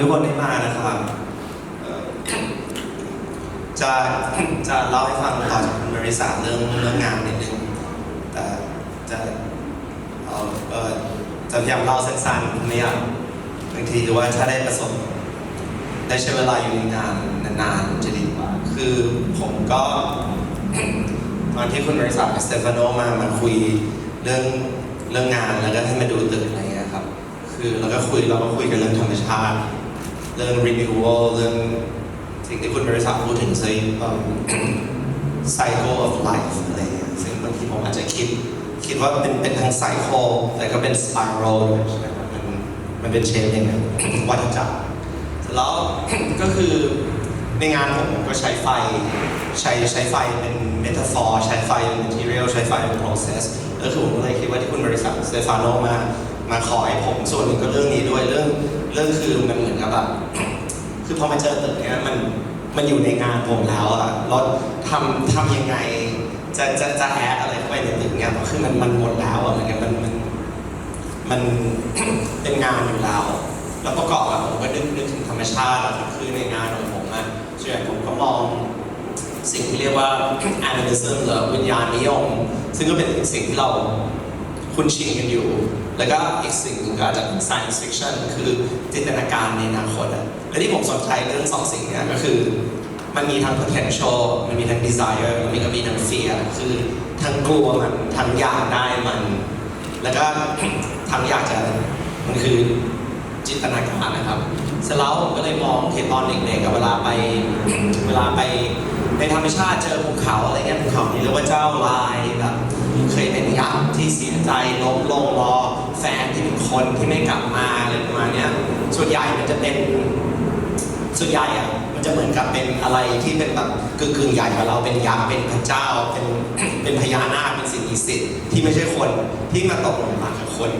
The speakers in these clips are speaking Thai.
ทุกคนที่มานะครับเอ่อจะจะเล่าให้ฟังต่อจากคุณบริษัทเรื่องเรื่องงานนิดนึงแต่จะเอาเอ่อจะพยายามเล่าสั้นๆไม่อยากบางทีว่าถ้าได้ประสบ ได้ใช้เวลาอยู่ในงานนานๆจะดีกว่า คือผมก็ ตอนที่คุณบริษัทสเตฟานโนมามาคุยเรื่องเรื่องงานแล้วก็ให้มาดูตึกอะไรเงี้ยครับ คือเราก็คุยเราก็คุยกันเรื่องธรรมชาติ เรื่อง renewal เรื่องสิ่งที่คุณบริษัทพูดถึงซึ่ง cycle of life อะไรเงี้ยซึ่งบางทีผมอาจจะคิด คิดว่าเป็นเป็นทาง cycle แต่ก็เป็น spiral ด้วยใช่ไหมครับมันมันเป็นเชนอย่างนั้นวัฏจักรแล้วก็คือในงานผมก็ใช้ไฟใช้ใช้ไฟเป็นเมตาฟอร์ใช้ไฟเป็น material ใช้ไฟเป็น process แล้วคือผมก็เลยคิดว่าที่คุณบริษัทสเตฟานโนมา มาขอให้ผมส่วนหนึ่งก็เรื่องนี้ด้วยเรื่องเรื่องคือมันเหมือนกับแบบคือพอมาเจอตึกเนี้ยมันมันอยู่ในงานผมแล้วอะแล้วทำทำยังไงจะจะจะแอดอะไรเข้าไปในตึกเนี้ยคือมันมันหมดแล้วอะเหมือนกันมันมันมันเป็นงานอยู่แล้วแล้วประกอบกับผมก็นึกนึกถึงธรรมชาติคือในงานของผมอะส่วนใหญ่ผมก็มองสิ่งที่เรียกว่า animism หรือวิญญาณนิยม ซึ่งก็เป็นสิ่งที่เรา คุ้นชินกันอยู่ แล้วก็อีกสิ่งหนึ่งก็อาจจะเป็น science fiction คือจินตนาการในอนาคตและที่ผมสนใจเรื่องสองสิ่งนี้ก็คือ มันมีทั้ง potential มันมีทั้ง desire มันมีก็มีทั้ง fear คือทั้งกลัวมันทั้งอยากได้มัน แล้วก็ทั้งอยากจะมันคือจินตนาการนะครับเสร็จแล้วผมก็เลยมองเห็นตอนเด็กๆกับเวลาไปเวลาไปในธรรมชาติเจอภูเขาอะไรเงี้ยภูเขาที่เรียกว่าเจ้าลายแบบ เคยเป็นยักษ์ที่เสียใจล้มลงรอแฟนที่เป็นคนที่ไม่กลับมาอะไรประมาณนี้ส่วนใหญ่มันจะเป็นส่วนใหญ่อะมันจะเหมือนกับเป็นอะไรที่เป็นแบบกึ่งกึ่งใหญ่กว่าเราเป็นยักษ์เป็นพระเจ้าเป็นเป็นพญานาคเป็นสิ่งมีสิทธิ์ที่ไม่ใช่คนที่มาตกหลุมรักกับคน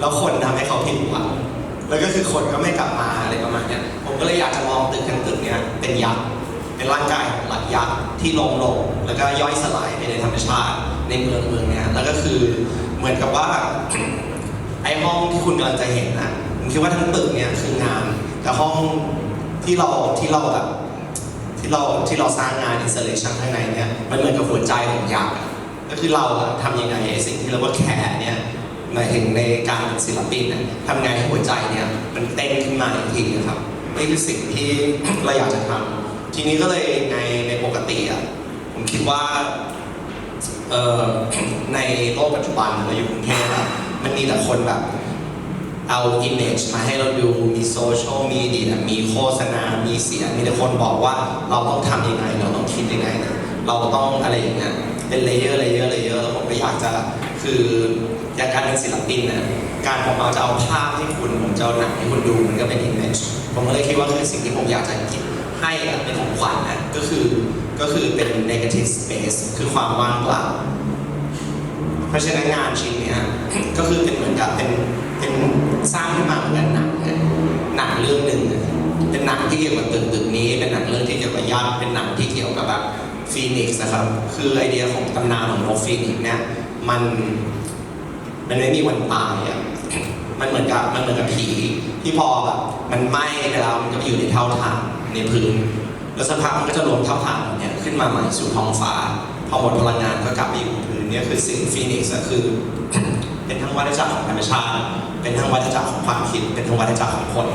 แล้วคนทำให้เขาผิดหวังแล้วก็คือคนก็ไม่กลับมาอะไรประมาณนี้ผมก็เลยอยากจะมองตึกทั้งตึกเนี้ยเป็นยักษ์ เป็นร่างกายของหลักยักษ์ที่ลงลงแล้วก็ย่อยสลายไปในธรรมชาติในเมืองเมืองเนี้ยแล้วก็คือเหมือนกับว่าไอ้ห้องที่คุณกำลังจะเห็นนะผมคิดว่าทั้งตึกเนี่ยคืองาน แต่ห้องที่เราที่เราแบบที่เราที่เราสร้างงาน installation ข้างในเนี่ยมันเหมือนกับหัวใจของยักษ์ก็คือเราอะทำยังไงไอ้สิ่งที่เราว่าแคร์เนี่ยหมายถึงในการเป็นศิลปินเนี่ยทำไงให้หัวใจเนี่ยมันเต้นขึ้นมาอีกทีนะครับนี่คือสิ่งที่เราอยากจะทำ ทีนี้ก็เลยในในปกติอะผมคิดว่าเอ่อในโลกปัจจุบันเราอยู่กรุงเทพอะมันมีแต่คนแบบเอา image มาให้เราดู มีโซเชียลมีเดียมีโฆษณา มีเสียง มีแต่คนบอกว่าเราต้องทำยังไง เราต้องคิดยังไงนะเราต้องอะไรอย่างเงี้ย เป็นเลเยอร์ เลเยอร์ เลเยอร์ แล้วผมก็อยากจะ คืออยากการเป็นศิลปินนะการผมเอาจะเอาภาพที่คุณ ผมจะเอาหนังให้คุณดู มันก็เป็น image ผมก็เลยคิดว่าคือสิ่งที่ผมอยากจะคิด ให้เป็นของขวัญนะก็คือก็คือเป็น negative space คือความว่างเปล่า เพราะฉะนั้นงานชิ้นนี้ก็คือเป็นเหมือนกับเป็นเป็นสร้างขึ้นมาเหมือนกันหนังหนังเรื่องหนึ่งนะเป็นหนังที่เกี่ยวกับตึกตึกนี้ เป็นหนังเรื่องที่เกี่ยวกับญาติเป็นหนังที่เกี่ยวกับแบบฟีนิกซ์นะครับ คือไอเดียของตำนานของนกฟีนิกซ์เนี่ยมันมันไม่มีวันตายอะ มันเหมือนกับมันเหมือนกับผีที่พอแบบมันไหม้ไปแล้วมันก็ไปอยู่ในเท่าฐานในพื้นแล้วสักพักมันก็จะรวมเท่าฐานเนี่ยขึ้นมาใหม่สู่ท้องฟ้า พอหมดพลังงานก็กลับไปอยู่บนพื้นเนี่ยคือสิ่งฟีนิกซ์ก็คือ เป็นทั้งวัฏจักรของธรรมชาติ เป็นทั้งวัฏจักรของความคิด เป็นทั้งวัฏจักรของคน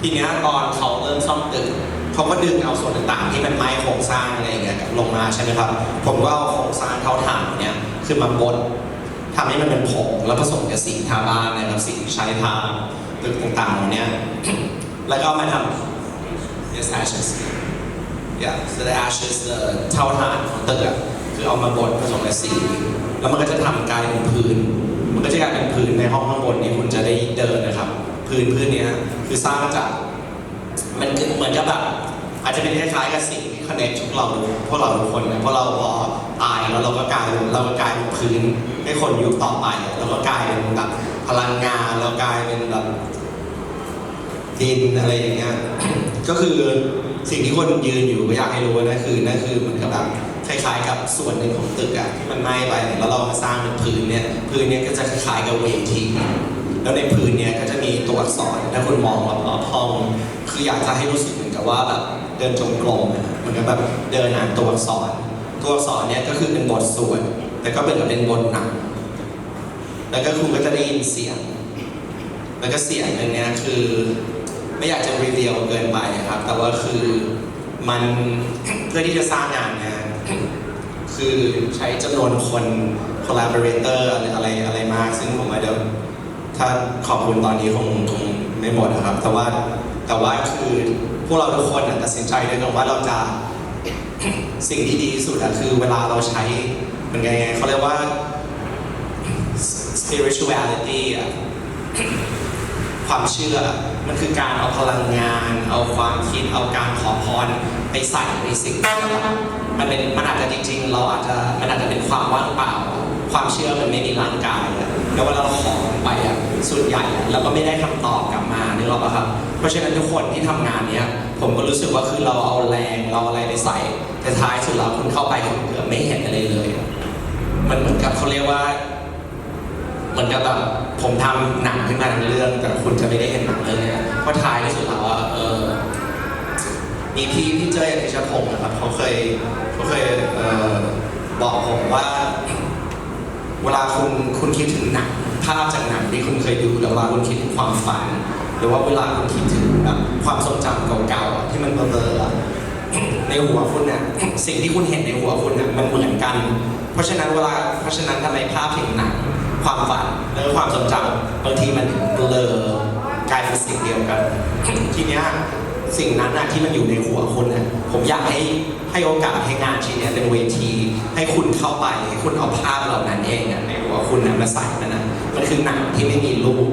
ทีนี้ตอนเขาเริ่มซ่อมตึกเขาก็ดึงเอาส่วนต่างๆที่เป็นไม้โครงสร้างอะไรอย่างเงี้ยลงมาใช่ไหมครับ ผมก็เอาโครงสร้างเท่าฐานเนี่ยขึ้นมาบด ทำให้มันเป็นผงแล้วผสมกับสีทาบ้านนะครับสีที่ใช้ทาตึกต่างๆเหล่านี้ยแล้วก็มาทำ yes ashes yeah so the ashes the เท่าฐานของตึกอะคือเอามาบดผสมกับสีแล้วมันก็จะทำกลายเป็นพื้น มันก็จะกลายเป็นพื้นในห้องข้างบนนี้คุณจะได้เดินนะครับ พื้นพื้นเนี้ยคือสร้างจากมันเหมือนกับแบบอาจจะเป็นคล้ายๆกับสิ่งที่คอนเนคทุกเราพวกเราทุกคนนะเพราะเราพอตายแล้วเราก็กลายเป็นเราก็กลายเป็นพื้น ให้คนยู่ต่อไปเราก็กลายเป็นแบบพลังงานเรากลายเป็นแบบดินอะไรอย่างเงี้ย ก็คือสิ่งที่คนยืนอยู่ก็อยากให้รู้นั่นคือนั่นคือมือนกับแบบคล้ายๆกับส่วนหนึ่งของตึกอะที่มันไหม้ไปแล้วเรามาสร้างเป็นพื้นเนี่ยพื้นเนี่ยก็จะคล้ายๆกับเวทีแล้วในพื้นเนี้ยก็จะมีตัวอักษรถ้าคุณมองรอบๆห้องคืออยากจะให้รู้สึกเหมือนกับว่าแบบเดินจงกรมเหมือนกับแบบเดินอ่านตัวอักษร ตัวอักษรเนี้ยก็คือเป็นบทสวด แต่ก็เป็นกับเป็นบทหนังแล้วก็คุณก็จะได้ยินเสียง แล้วก็เสียงอันเนี้ยคือ ไม่อยากจะรีวิวเกินไปนะครับ แต่ว่าคือมันเพื่อที่จะสร้างงานเนะคือใช้จำนวนคน collaborator อะไรอะไรอะไรมาก ซึ่งผมว่าเดี๋ยวถ้าขอบคุณตอนนี้คงคงไม่หมดนะครับ แต่ว่าแต่ว่าคือพวกเราทุกคนตัดสินใจด้วยกันว่าเราจะ สิ่งที่ดีที่สุดอะคือเวลาเราใช้มันไงเขาเรียกว่า spirituality อะความเชื่อ มันคือการเอาพลังงาน เอาความคิด เอาการขอพรไปใส่ในสิ่งที่มันเป็นมันอาจจะจริงๆ เราอาจจะมันอาจจะเป็นความว่างเปล่า ความเชื่อมันไม่มีร่างกายแล้วเวลาเราขอไปอะส่วนใหญ่เราก็ไม่ได้คำตอบกลับมานึกออกปะครับ เพราะฉะนั้นทุกคนที่ทำงานเนี้ย ผมก็รู้สึกว่าคือเราเอาแรงเราอะไรไปใส่ แต่ท้ายสุดแล้วคุณเข้าไปคุณเกือบไม่เห็นอะไรเลย มันเหมือนกับเขาเรียกว่า เหมือนกับแบบผมทำหนังขึ้นมาทั้งเรื่อง แต่คุณจะไม่ได้เห็นหนังเรื่องเนี้ยเพราะท้ายที่สุดแล้วอะเออมีพี่พี่เจ้ยอธิชพงศ์นะครับเขาเคยเขาเคยเออบอกผมว่า เวลาคุณคุณคิดถึงหนังภาพจากหนังที่คุณเคยดูแล้วเวลาคุณคิดถึงความฝัน หรือว่าเวลาคุณคิดถึงแบบความทรงจำเก่าๆที่มันเบลอในหัวคุณน่ะสิ่งที่คุณเห็นในหัวคุณน่ะมันเหมือนกัน เพราะฉะนั้นเวลาเพราะฉะนั้นทำไมภาพถึงหนังความฝันและความทรงจำบางทีมันเบลอกลายเป็นสิ่งเดียวกันทีเนี้ยสิ่งนั้นนะที่มันอยู่ในหัวคุณน่ะผมอยากให้ให้โอกาสให้งานชิ้นนี้เป็นเวที ให้คุณเข้าไปให้คุณเอาภาพเหล่านั้นเองน่ะในหัวคุณน่ะมาใส่มันนะมันคือหนังที่ไม่มีรูป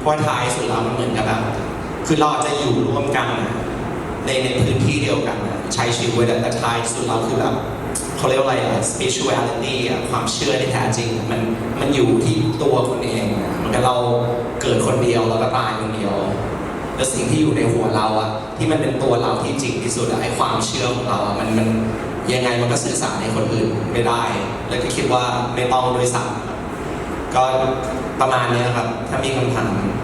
เพราะท้ายสุดแล้วมันเหมือนกับแบบคือเราจะอยู่ร่วมกันในในพื้นที่เดียวกัน ใช้ชีวิตแต่ท้ายสุดเราคือแบบเขาเรียกว่าอะไรอะ spirituality ความเชื่อที่แท้จริง มันมันอยู่ที่ตัวคุณเองมือนกับเราเกิดคนเดียวแล้วก็ตายคนเดียว แล้วสิ่งที่อยู่ในหัวเราอะที่มันเป็นตัวเราที่จริงที่สุดอะไอ้ความเชื่อของเราอะมันมันยังไงมันก็สื่อสารให้คนอื่นไม่ได้ แล้วก็คิดว่าไม่ต้องด้วยซ้ำก็ประมาณนี้ครับ ถ้ามีคำถาม